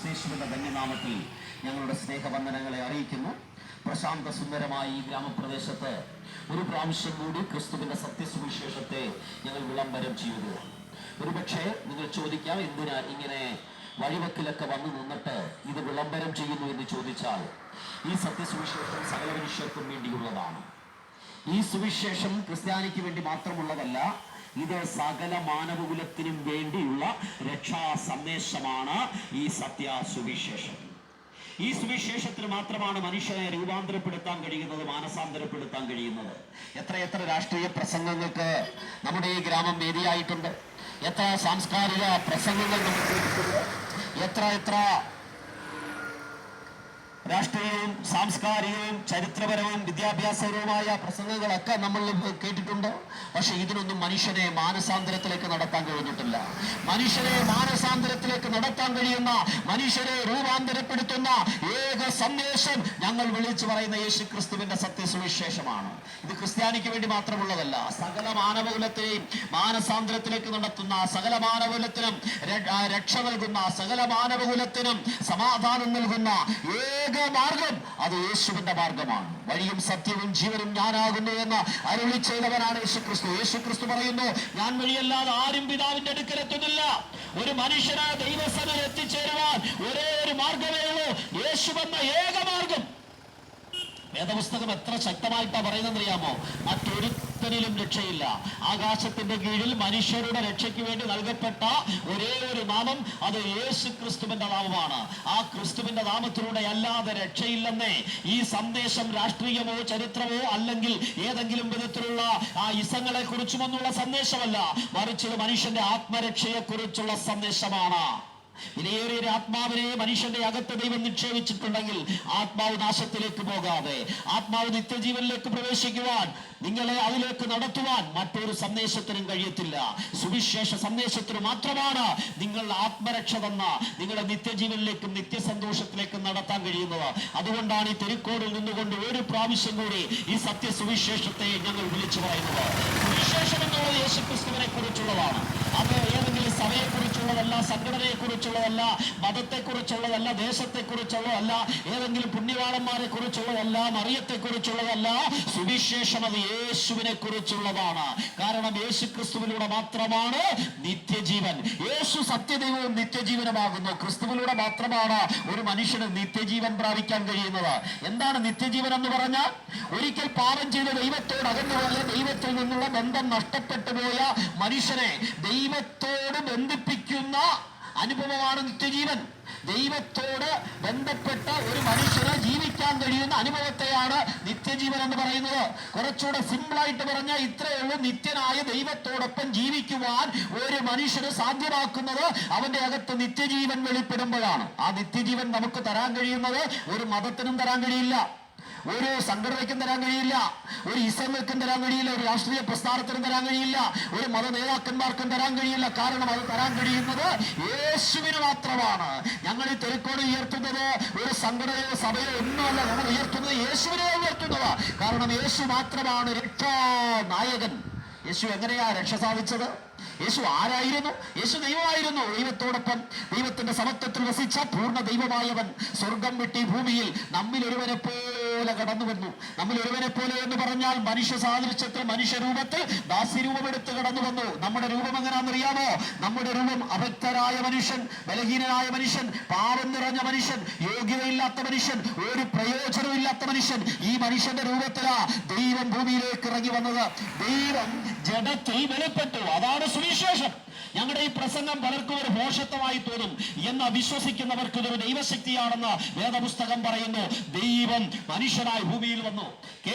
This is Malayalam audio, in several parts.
ക്രിസ്തേശുവിന്റെ ധന്യനാമത്തിൽ ഞങ്ങളുടെ സ്നേഹവന്ദനങ്ങളെ അറിയിക്കുന്നു. പ്രശാന്ത സുന്ദരമായി ഈ ഗ്രാമപ്രദേശത്ത് ഒരു പ്രാവശ്യം കൂടി ക്രിസ്തുവിന്റെ സത്യസുവിശേഷത്തെ ഞങ്ങൾ വിളംബരം ചെയ്യുകയാണ് ഒരുപക്ഷെ നിങ്ങൾ ചോദിക്കാം എന്തിനാ ഇങ്ങനെ വഴിവക്കിലൊക്കെ വന്നു നിന്നിട്ട് ഇത് വിളംബരം ചെയ്യുന്നു എന്ന് ചോദിച്ചാൽ ഈ സത്യസുവിശേഷം സകല മനുഷ്യർക്കും വേണ്ടിയുള്ളതാണ്. ഈ സുവിശേഷം ക്രിസ്ത്യാനിക്ക് വേണ്ടി മാത്രമുള്ളതല്ല ഇത് സകല മാനവകുലത്തിനും വേണ്ടിയുള്ള രക്ഷാ സന്ദേശമാണ് ഈ സത്യ സുവിശേഷം ഈ സുവിശേഷത്തിന് മാത്രമാണ് മനുഷ്യനെ രൂപാന്തരപ്പെടുത്താൻ കഴിയുന്നത് മാനസാന്തരപ്പെടുത്താൻ കഴിയുന്നത്. എത്ര എത്ര രാഷ്ട്രീയ പ്രസംഗങ്ങൾക്ക് നമ്മുടെ ഈ ഗ്രാമം വേദിയായിട്ടുണ്ട്. എത്ര സാംസ്കാരിക പ്രസംഗങ്ങൾ എത്ര എത്ര രാഷ്ട്രീയവും സാംസ്കാരികവും ചരിത്രപരവും വിദ്യാഭ്യാസപരവുമായ പ്രസംഗങ്ങളൊക്കെ നമ്മൾ കേട്ടിട്ടുണ്ട്. പക്ഷെ ഇതിനൊന്നും മനുഷ്യനെ മാനസാന്തരത്തിലേക്ക് നടത്താൻ കഴിഞ്ഞിട്ടില്ല. മനുഷ്യനെ മാനസാന്തരത്തിലേക്ക് നടത്താൻ കഴിയുന്ന മനുഷ്യരെ രൂപാന്തരപ്പെടുത്തുന്ന ഏക സന്ദേശം ഞങ്ങൾ വിളിച്ചു പറയുന്ന യേശു ക്രിസ്തുവിന്റെ സത്യസുവിശേഷമാണ്. ഇത് ക്രിസ്ത്യാനിക്ക് വേണ്ടി മാത്രമുള്ളതല്ല സകല മാനവകുലത്തെയും മാനസാന്തരത്തിലേക്ക് നടത്തുന്ന സകല മാനവകുലത്തിനും രക്ഷ നൽകുന്ന സകല മാനവകുലത്തിനും സമാധാനം നൽകുന്ന ഏക മാർഗം. അത് യേശുവിന്റെ മാർഗമാണ്. വഴിയും സത്യവും ജീവനും ഞാനാകുന്നു എന്ന് അരുളി ചെയ്തവനാണ് യേശു ക്രിസ്തു യേശു ക്രിസ്തു പറയുന്നു ഞാൻ വഴിയല്ലാതെ ആരും പിതാവിന്റെ അടുക്കലെത്തുന്നില്ല ഒരു മനുഷ്യനായ ദൈവസഭയിൽ എത്തിച്ചേരുവാൻ ഒരേ ഒരു മാർഗമേ ഉള്ളൂ. യേശു എന്ന ഏക മാർഗം. വേദപുസ്തകം എത്ര ശക്തമായിട്ടാ പറയുന്നത് അറിയാമോ മറ്റൊരുത്തനിലും രക്ഷയില്ല. ആകാശത്തിന്റെ കീഴിൽ മനുഷ്യരുടെ രക്ഷയ്ക്ക് വേണ്ടി നൽകപ്പെട്ട ഒരേ ഒരു നാമം അത് യേശു ക്രിസ്തുവിന്റെ നാമമാണ്. ആ ക്രിസ്തുവിന്റെ നാമത്തിലൂടെ അല്ലാതെ രക്ഷയില്ലെന്നേ ഈ സന്ദേശം രാഷ്ട്രീയമോ ചരിത്രമോ അല്ലെങ്കിൽ ഏതെങ്കിലും വിധത്തിലുള്ള ആ ഇസങ്ങളെ കുറിച്ചുമൊന്നുള്ള സന്ദേശമല്ല. മറിച്ച് മനുഷ്യന്റെ ആത്മരക്ഷയെ കുറിച്ചുള്ള സന്ദേശമാണ്. വിലയേറിയ ആത്മാവിനെ മനുഷ്യന്റെ അകത്ത് ദൈവം നിക്ഷേപിച്ചിട്ടുണ്ടെങ്കിൽ ആത്മാവ് നാശത്തിലേക്ക് പോകാതെ ആത്മാവ് നിത്യജീവനിലേക്ക് പ്രവേശിക്കുവാൻ നിങ്ങളെ അതിലേക്ക് നടത്തുവാൻ മറ്റൊരു സന്ദേശത്തിനും കഴിയത്തില്ല. സുവിശേഷ സന്ദേശത്തിന് മാത്രമാണ് നിങ്ങൾ ആത്മരക്ഷ തന്ന നിങ്ങളുടെ നിത്യജീവനിലേക്കും നിത്യസന്തോഷത്തിലേക്കും നടത്താൻ കഴിയുന്നത്. അതുകൊണ്ടാണ് ഈ തെരുക്കോടിൽ നിന്നുകൊണ്ട് ഒരു പ്രാവശ്യം കൂടി ഈ സത്യ സുവിശേഷത്തെ ഞങ്ങൾ വിളിച്ചു പറയുന്നത്. സുവിശേഷം എന്നുള്ളത് യേശുക്രിസ്തുവിനെ കുറിച്ചുള്ളതാണ് അത് ഏതെങ്കിലും സഭയെക്കുറിച്ചുള്ളതല്ല സംഘടനയെക്കുറിച്ചുള്ളതല്ല മതത്തെക്കുറിച്ചുള്ളതല്ല കുറിച്ചുള്ളതല്ല മതത്തെ കുറിച്ചുള്ളതല്ല ദേശത്തെ കുറിച്ചുള്ളതല്ല ഏതെങ്കിലും പുണ്യവാളന്മാരെ കുറിച്ചുള്ളതല്ല മറിയത്തെ കുറിച്ചുള്ളതല്ല സുവിശേഷം അത് യേശുവിനെ കുറിച്ചുള്ളതാണ് കാരണം യേശു ക്രിസ്തുവിലൂടെ മാത്രമാണ് നിത്യജീവൻ. യേശു സത്യദൈവവും നിത്യജീവനമാകുന്നു. ക്രിസ്തുവിലൂടെ മാത്രമാണ് ഒരു മനുഷ്യന് നിത്യജീവൻ പ്രാപിക്കാൻ കഴിയുന്നത്. എന്താണ് നിത്യജീവൻ എന്ന് പറഞ്ഞാൽ? ഒരിക്കൽ പാപം ചെയ്ത ദൈവത്തോട് അകന്നുപോയ ദൈവത്തിൽ നിന്നുള്ള ബന്ധം നഷ്ടപ്പെട്ടു പോയ മനുഷ്യനെ ദൈവത്തോട് ബന്ധിപ്പിക്കുന്ന അനുഭവമാണ് നിത്യജീവൻ. ദൈവത്തോട് ബന്ധപ്പെട്ട ഒരു മനുഷ്യന് ജീവിക്കാൻ കഴിയുന്ന അനുഭവത്തെയാണ് നിത്യജീവൻ എന്ന് പറയുന്നത്. കുറച്ചുകൂടെ സിമ്പിൾ ആയിട്ട് പറഞ്ഞാൽ ഇത്രയേ ഉള്ളൂ. നിത്യനായ ദൈവത്തോടൊപ്പം ജീവിക്കുവാൻ ഒരു മനുഷ്യന് സാധ്യമാക്കുന്നത് അവന്റെ അകത്ത് നിത്യജീവൻ വെളിപ്പെടുമ്പോഴാണ്. ആ നിത്യജീവൻ നമുക്ക് തരാൻ കഴിയുന്നത് ഒരു മതത്തിനും തരാൻ കഴിയില്ല. ഒരു സംഘടനയ്ക്കും തരാൻ കഴിയില്ല ഒരു ഇസങ്ങൾക്കും തരാൻ കഴിയില്ല ഒരു രാഷ്ട്രീയ പ്രസ്ഥാനത്തിനും തരാൻ കഴിയില്ല ഒരു മത നേതാക്കന്മാർക്കും തരാൻ കഴിയില്ല. കാരണം അത് തരാൻ കഴിയുന്നത് യേശുവിന് മാത്രമാണ്. ഞങ്ങൾ ഈ തെരക്കോട് ഉയർത്തുന്നത് ഒരു സംഘടനയോ സഭയോ ഒന്നുമല്ല ഞങ്ങൾ ഉയർത്തുന്നത് യേശുവിനെ ഉയർത്തുന്നത്. കാരണം യേശു മാത്രമാണ് രക്ഷാ നായകൻ യേശു എങ്ങനെയാ രക്ഷ സാധിച്ചത്? യേശു ആരായിരുന്നു? യേശു ദൈവമായിരുന്നു. ദൈവത്തോടൊപ്പം ദൈവത്തിന്റെ സമത്വത്തിൽ വസിച്ച പൂർണ ദൈവമായവൻ സ്വർഗം വിട്ടി ഭൂമിയിൽ. നമ്മിൽ ഒരുവനെ പോലെ കടന്നു വന്നു. നമ്മൾ ഒരുവനെ പോലെ എന്ന് പറഞ്ഞാൽ മനുഷ്യ സാദൃശ്യത്തിൽ മനുഷ്യ രൂപത്തിൽ ദാസ്യരൂപമെടുത്ത് കടന്നു വന്നു. നമ്മുടെ രൂപം എങ്ങനെയാണെന്നറിയാമോ നമ്മുടെ രൂപം അഭക്തരായ മനുഷ്യൻ ബലഹീനനായ മനുഷ്യൻ പാപം നിറഞ്ഞ മനുഷ്യൻ യോഗ്യതയില്ലാത്ത മനുഷ്യൻ ഒരു പ്രയോജനമില്ലാത്ത മനുഷ്യൻ. ഈ മനുഷ്യന്റെ രൂപത്തിലാ ദൈവം ഭൂമിയിലേക്ക് ഇറങ്ങി വന്നത്. ദൈവം ജഡത്തിൽ വെളിപ്പെട്ടു. അതാണ് സുവിശേഷം. ഞങ്ങളുടെ ഈ പ്രസംഗം പലർക്കും ഒരു ഭോഷത്വമായി തോന്നും എന്ന് വിശ്വസിക്കുന്നവർക്ക് ഇതൊരു ദൈവശക്തിയാണെന്ന് വേദപുസ്തകം പറയുന്നു. ദൈവം മനുഷ്യനായി ഭൂമിയിൽ വന്നു.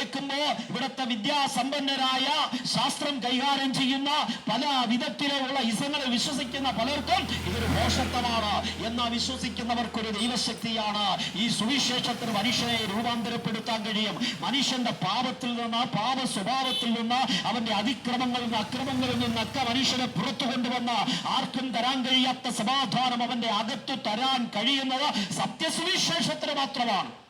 കേൾക്കുമ്പോ ഇവിടുത്തെ വിദ്യാസമ്പന്നരായ ശാസ്ത്രം കൈകാര്യം ചെയ്യുന്ന പല വിധത്തിലുള്ള ഇസങ്ങളെ വിശ്വസിക്കുന്ന പലർക്കും ഇതൊരു മോഷത്വമാണ് എന്ന വിശ്വസിക്കുന്നവർക്കൊരു ദൈവശക്തിയാണ്. ഈ സുവിശേഷത്തിന് മനുഷ്യനെ രൂപാന്തരപ്പെടുത്താൻ കഴിയും. മനുഷ്യന്റെ പാപത്തിൽ നിന്ന് പാപ സ്വഭാവത്തിൽ നിന്ന് അവന്റെ അതിക്രമങ്ങളിൽ നിന്ന് അക്രമങ്ങളിൽ നിന്നൊക്കെ മനുഷ്യനെ പുറത്തു കൊണ്ടുവന്ന ആർക്കും തരാൻ കഴിയാത്ത സമാധാനം അവന്റെ അകത്തു തരാൻ കഴിയുന്നത് സത്യസുവിശേഷത്തിന് മാത്രമാണ്.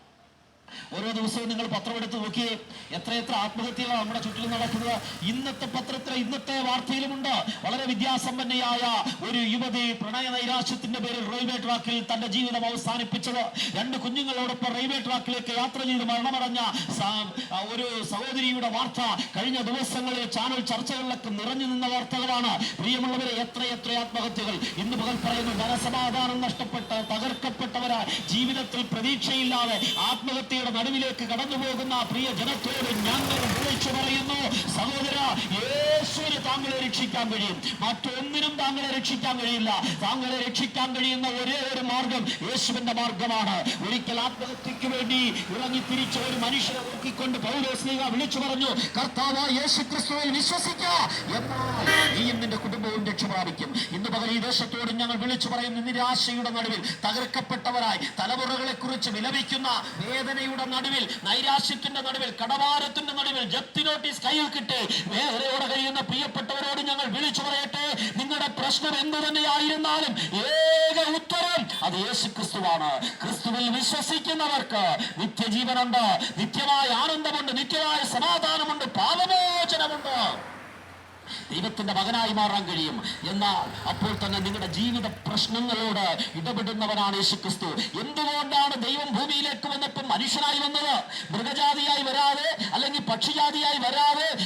ഓരോ ദിവസവും നിങ്ങൾ പത്രം എടുത്ത് നോക്കിയേ എത്രയെത്ര ആത്മഹത്യകളാണ് നമ്മുടെ ചുറ്റിലും നടക്കുന്നത്. ഇന്നത്തെ പത്രത്തിൽ ഇന്നത്തെ വാർത്തയിലുമുണ്ട്. വളരെ വിദ്യാസമ്പന്നയായ ഒരു യുവതി പ്രണയ നൈരാശ്യത്തിന്റെ പേരിൽ റെയിൽവേ ട്രാക്കിൽ തന്റെ ജീവിതം അവസാനിപ്പിച്ചത്. രണ്ട് കുഞ്ഞുങ്ങളോടൊപ്പം റെയിൽവേ ട്രാക്കിലേക്ക് യാത്ര ചെയ്ത് മരണമടഞ്ഞ ഒരു സഹോദരിയുടെ വാർത്ത കഴിഞ്ഞ ദിവസങ്ങളിൽ ചാനൽ ചർച്ചകളിലൊക്കെ നിറഞ്ഞു നിന്ന വാർത്തകളാണ്. പ്രിയമുള്ളവരെ എത്ര എത്ര ആത്മഹത്യകൾ. ഇന്ന് മുതൽ പറയുന്നു ധനസമാധാനം നഷ്ടപ്പെട്ട് തകർക്കപ്പെട്ടവരാ. ജീവിതത്തിൽ പ്രതീക്ഷയില്ലാതെ ആത്മഹത്യയുടെ നടുവിലേക്ക് കടന്നു പോകുന്ന പ്രിയ ജനത്തോട് ഞങ്ങൾ വിളിച്ചു പറയുന്നു സഹോദര യേശുവിന് താങ്കളെ രക്ഷിക്കാൻ കഴിയും. മറ്റൊന്നിനും താങ്കളെ രക്ഷിക്കാൻ കഴിയില്ല. താങ്കളെ രക്ഷിക്കാൻ കഴിയുന്ന ഒരേ ഒരു മാർഗം യേശുവിന്റെ മാർഗമാണ്. ഒരിക്കൽ ആത്മഹത്യക്ക് വേണ്ടി ഇറങ്ങി തിരിച്ച ഒരു മനുഷ്യനെ നോക്കിക്കൊണ്ട് പൗലോസ്ലീഗ വിളിച്ചു പറഞ്ഞു കർത്താവ് യേശു ക്രിസ്തുവിൽ വിശ്വസിക്കുക എന്നാൽ നീയും നിന്റെ രക്ഷ പ്രാപിക്കും ഇന്ന് പകൽ ഈ ദേശത്തോട് ഞങ്ങൾ വിളിച്ചു പറയുന്ന നിരാശയുടെ നടുവിൽ തകർക്കപ്പെട്ടവരായി തലമുറകളെ കുറിച്ച് വിലപിക്കുന്ന വേദനയുടെ നടുവിൽ നൈരാശ്യത്തിന്റെ നടുവിൽ കടവാരത്തിന്റെ നടുവിൽ ജപ്തി നോട്ടീസ് കയ്യിൽ കിട്ടി. വേദനയോടെ കഴിയുന്ന പ്രിയപ്പെട്ടവരോട് ഞങ്ങൾ വിളിച്ചു പറയട്ടെ. നിങ്ങളുടെ പ്രശ്നം എന്തു തന്നെയായിരുന്നാലും ഏക ഉത്തരം അത് യേശു ക്രിസ്തുവാണ് ക്രിസ്തുവിൽ വിശ്വസിക്കുന്നവർക്ക് നിത്യജീവനുണ്ട്. നിത്യമായ ആനന്ദമുണ്ട് നിത്യമായ സമാധാനമുണ്ട് പാപമോചനമുണ്ട്. ദൈവത്തിന്റെ മകനായി മാറാൻ കഴിയും. എന്നാൽ അപ്പോൾ തന്നെ നിങ്ങളുടെ ജീവിത പ്രശ്നങ്ങളോട് ഇടപെടുന്നവനാണ് യേശുക്രിസ്തു. എന്തുകൊണ്ടാണ് ദൈവം ഭൂമിയിലേക്ക് വന്നപ്പോൾ മനുഷ്യനായി വന്നത്? മൃഗജാതിയായി വരാതെ അല്ലെങ്കിൽ പക്ഷിജാതിയായി വരാതെ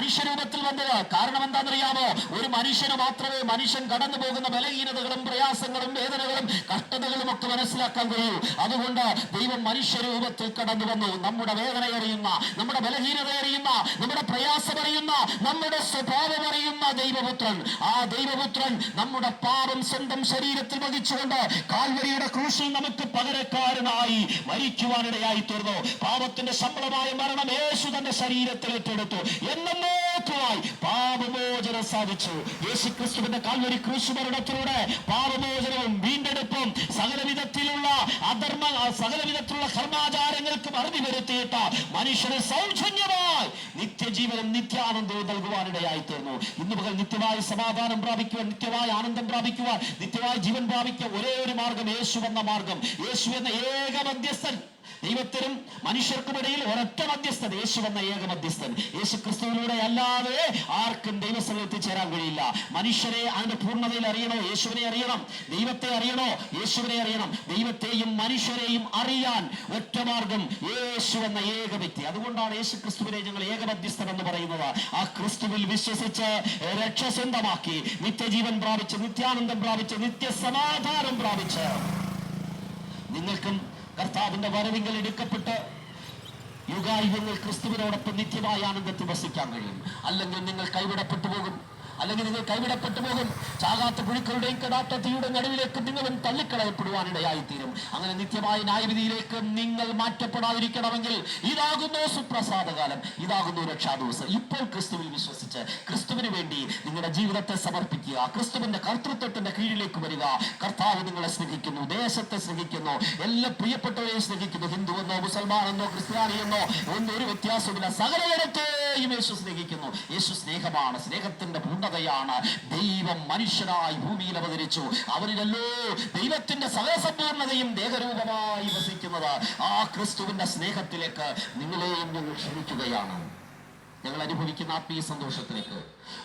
മനുഷ്യരൂപത്തിൽ വന്നത്. കാരണം എന്താണെന്നറിയാമോ? ഒരു മനുഷ്യന് മാത്രമേ മനുഷ്യൻ കടന്നു പോകുന്ന ബലഹീനതകളും പ്രയാസങ്ങളും വേദനകളും കഷ്ടതകളും ഒക്കെ മനസ്സിലാക്കാൻ കഴിയൂ. അതുകൊണ്ട് ദൈവം മനുഷ്യരൂപത്തിൽ കടന്നു വന്നു. നമ്മുടെ വേദന അറിയുന്ന നമ്മുടെ ബലഹീനത അറിയുന്ന നമ്മുടെ പ്രയാസം അറിയുന്ന നമ്മുടെ സ്വഭാവം അറിയുന്ന ദൈവപുത്രൻ. ആ ദൈവപുത്രൻ നമ്മുടെ പാപം സ്വന്തം ശരീരത്തിൽ വഹിച്ചുകൊണ്ട് കാൽവരിയുടെ ക്രൂശിൽ നമുക്ക് പകരക്കാരനായി മരിക്കുവാനിടയായി തീർന്നു. പാപത്തിന്റെ ശമ്പളമായ മരണം യേശു തന്റെ ശരീരത്തിൽ ഏറ്റെടുത്തു. പാപമോചനം സാധിച്ചു. യേശു ക്രിസ്തുവിന്റെ കാൽവരി ക്രൂശ് മരണത്തിലൂടെ പാപമോചനവും വീണ്ടെടുപ്പും സകല വിധത്തിലുള്ള അധർമ്മ സകല വിധത്തിലുള്ള കർമാചാരങ്ങൾക്ക് അറുതി വരുത്തിയിട്ട മനുഷ്യന് സൗജന്യമായി നിത്യജീവനും നിത്യാനന്ദവും നൽകുവാനിടയായി തീർന്നു ഇന്ന് മുതൽ നിത്യമായി സമാധാനം പ്രാപിക്കുവാൻ നിത്യമായി ആനന്ദം പ്രാപിക്കുവാൻ നിത്യമായി ജീവൻ പ്രാപിക്കുക ഒരേ ഒരു മാർഗം യേശു എന്ന മാർഗം. യേശു എന്ന ഏക മധ്യസ്ഥൻ. ദൈവത്തിനും മനുഷ്യർക്കുമിടയിൽ ഒരൊറ്റ മധ്യസ്ഥൻ യേശു എന്ന ഏക മധ്യസ്ഥൻ. യേശു ക്രിസ്തുവിലൂടെ അല്ലാതെ ആർക്കും ദൈവസ്ഥലം എത്തിച്ചേരാൻ കഴിയില്ല. മനുഷ്യരെ അതിന്റെ പൂർണതയിൽ അറിയണോ? യേശുവിനെ അറിയണം. ദൈവത്തെ അറിയണോ? യേശുവിനെ അറിയണം. ദൈവത്തെയും മനുഷ്യരെയും അറിയാൻ ഒറ്റ മാർഗം യേശു എന്ന ഏക വ്യക്തി. അതുകൊണ്ടാണ് യേശു ക്രിസ്തുവിനെ ഞങ്ങൾ ഏക മധ്യസ്ഥൻ എന്ന് പറയുന്നത്. ആ ക്രിസ്തുവിൽ വിശ്വസിച്ച് രക്ഷ സ്വന്തമാക്കി നിത്യജീവൻ പ്രാപിച്ച് നിത്യാനന്ദം പ്രാപിച്ച് നിത്യസമാധാനം പ്രാപിച്ച്. നിങ്ങൾക്കും കർത്താവിന്റെ വരവിങ്കൽ എടുക്കപ്പെട്ട് യുഗായുഗങ്ങൾ ക്രിസ്തുവിനോടൊപ്പം നിത്യമായ ആനന്ദത്തിൽ വസിക്കാൻ കഴിയും. അല്ലെങ്കിൽ നിങ്ങൾ കൈവിടപ്പെട്ടു പോകും. അല്ലെങ്കിൽ നിങ്ങൾ കൈവിടപ്പെട്ടു പോകും. ചാകാത്ത പുഴുക്കളുടെയും കെടാത്ത തീയുടെ നടുവിലേക്ക് നിങ്ങളും തള്ളിക്കളയപ്പെടുവാനിടയായിത്തീരും. അങ്ങനെ നിത്യമായ ന്യായവിധിയിലേക്ക് നിങ്ങൾ മാറ്റപ്പെടാതിരിക്കണമെങ്കിൽ ഇതാകുന്നു സുപ്രസാദകാലം. ഇതാകുന്നു രക്ഷാദിവസം. ഇപ്പോൾ ക്രിസ്തുവിൽ വിശ്വസിച്ച് ക്രിസ്തുവിന് വേണ്ടി നിങ്ങളുടെ ജീവിതത്തെ സമർപ്പിക്കുക. ക്രിസ്തുവിന്റെ കർത്തൃത്വത്തിന്റെ കീഴിലേക്ക് വരിക. കർത്താവ് നിങ്ങളെ സ്നേഹിക്കുന്നു. ദേശത്തെ സ്നേഹിക്കുന്നു. എല്ലാ പ്രിയപ്പെട്ടവരെയും സ്നേഹിക്കുന്നു. ഹിന്ദു എന്നോ മുസൽമാൻ എന്നോ ക്രിസ്ത്യാനി എന്നോ ഒന്നും ഒരു വ്യത്യാസമില്ല സകലയിടത്തെയും യേശു സ്നേഹിക്കുന്നു. യേശു സ്നേഹമാണ്. സ്നേഹത്തിന്റെ പൂർണതയാണ് ദൈവം മനുഷ്യനായി ഭൂമിയിൽ അവതരിച്ചു. അവരിലല്ലോ ദൈവത്തിന്റെ സഹസമ്പൂർണതയും ദേഹരൂപമായി വസിക്കുന്നത്. ആ ക്രിസ്തുവിന്റെ സ്നേഹത്തിലേക്ക് നിങ്ങളെയും ഞങ്ങൾ ക്ഷണിക്കുകയാണ്. ഞങ്ങൾ അനുഭവിക്കുന്ന ആത്മീയ സന്തോഷത്തിലേക്ക്.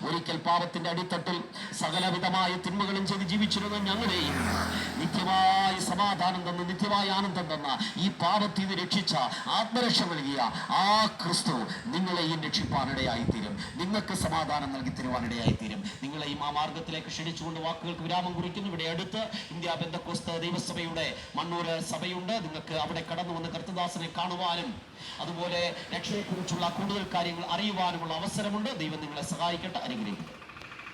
ഒരിക്കൽ പാപത്തിന്റെ അടിത്തട്ടിൽ സകലവിധമായ തിന്മകളും ചെയ്ത് ജീവിച്ചിരുന്ന ഞങ്ങളെയും നിത്യമായ സമാധാനം തന്ന നിത്യമായ ആനന്ദം തന്ന ഈ പാപത്തിൽ നിന്ന് രക്ഷിച്ച ആത്മരക്ഷ നൽകിയ ആ ക്രിസ്തു നിങ്ങളെയും രക്ഷിപ്പാനിടയായി തീരും നിങ്ങൾക്ക് സമാധാനം നൽകി തരുവാനിടയായി തീരും നിങ്ങളെയും ആ മാർഗത്തിലേക്ക് ക്ഷണിച്ചുകൊണ്ട് വാക്കുകൾക്ക് വിരാമം കുറിക്കുന്നു. ഇവിടെ അടുത്ത് ഇന്ത്യ ബന്ധക്കോസ്ത ദൈവസഭയുടെ മണ്ണൂര് സഭയുണ്ട്. നിങ്ങൾക്ക് അവിടെ കടന്നു വന്ന് കർത്തദാസനെ കാണുവാനും അതുപോലെ രക്ഷയെക്കുറിച്ചുള്ള കൂടുതൽ കാര്യങ്ങൾ അറിയുവാനുമുള്ള അവസരമുണ്ട്. ദൈവം നിങ്ങളെ സഹായിക്കട്ടെ അനുഗ്രഹിക്കട്ടെ.